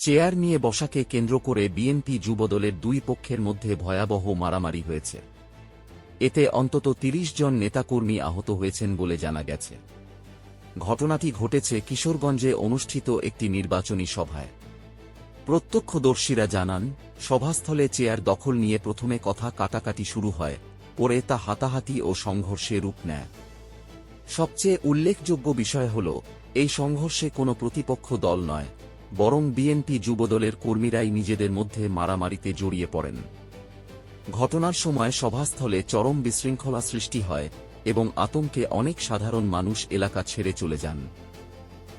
Chair নিয়ে বসাকে কেন্দ্র করে বিএনপি যুবদলের দুই পক্ষের মধ্যে ভয়াবহ মারামারি হয়েছে। এতে অন্তত তিরিশ জন নেতাকর্মী আহত হয়েছেন বলে জানা গেছে। ঘটনাটি ঘটেছে কিশোরগঞ্জে অনুষ্ঠিত একটি নির্বাচনী সভায়। প্রত্যক্ষদর্শীরা জানান, সভাস্থলে চেয়ার দখল নিয়ে প্রথমে কথা কাটাকাটি শুরু হয়, পরে তা হাতাহাতি ও সংঘর্ষে রূপ নেয়। সবচেয়ে উল্লেখযোগ্য বিষয় হল, এই সংঘর্ষে কোনো প্রতিপক্ষ দল নয়। বরং বিএনপি যুবদলের কর্মীরাই নিজেদের মধ্যে মারামারিতে জড়িয়ে পড়েন। ঘটনার সময় সভাস্থলে চরম বিশৃঙ্খলা সৃষ্টি হয় এবং আতঙ্কে অনেক সাধারণ মানুষ এলাকা ছেড়ে চলে যান।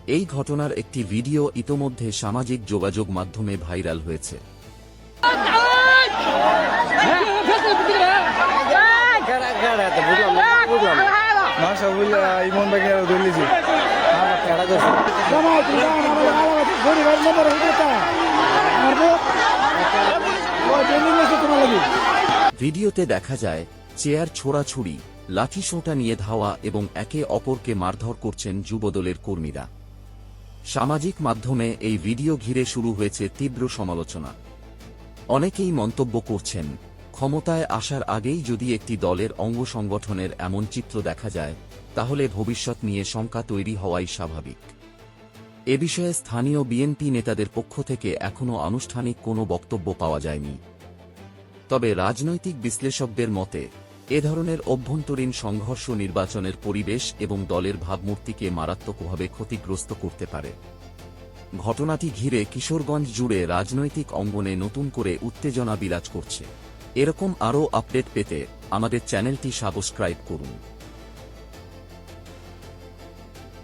এই ঘটনার একটি ভিডিও ইতোমধ্যে সামাজিক যোগাযোগ মাধ্যমে ভাইরাল হয়েছে। ভাই ধরলেছি। ভিডিওতে দেখা যায়, চেয়ার ছোড়াছুড়ি, লাঠি সোঁটা নিয়ে ধাওয়া এবং একে অপরকে মারধর করছেন যুবদলের কর্মীরা। সামাজিক মাধ্যমে এই ভিডিও ঘিরে শুরু হয়েছে তীব্র সমালোচনা। অনেকেই মন্তব্য করছেন ক্ষমতায় আসার আগেই যদি একটি দলের অঙ্গ সংগঠনের এমন চিত্র দেখা যায়, তাহলে ভবিষ্যৎ নিয়ে শঙ্কা তৈরি হওয়াই স্বাভাবিক। এ বিষয়ে স্থানীয় বিএনপি নেতাদের পক্ষ থেকে এখনও আনুষ্ঠানিক কোনো বক্তব্য পাওয়া যায়নি। তবে রাজনৈতিক বিশ্লেষকদের মতে, এ ধরনের অভ্যন্তরীণ সংঘর্ষ নির্বাচনের পরিবেশ এবং দলের ভাবমূর্তিকে মারাত্মকভাবে ক্ষতিগ্রস্ত করতে পারে। ঘটনাটি ঘিরে কিশোরগঞ্জ জুড়ে রাজনৈতিক অঙ্গনে নতুন করে উত্তেজনা বিরাজ করছে। এরকম আরও আপডেট পেতে আমাদের চ্যানেলটি সাবস্ক্রাইব করুন।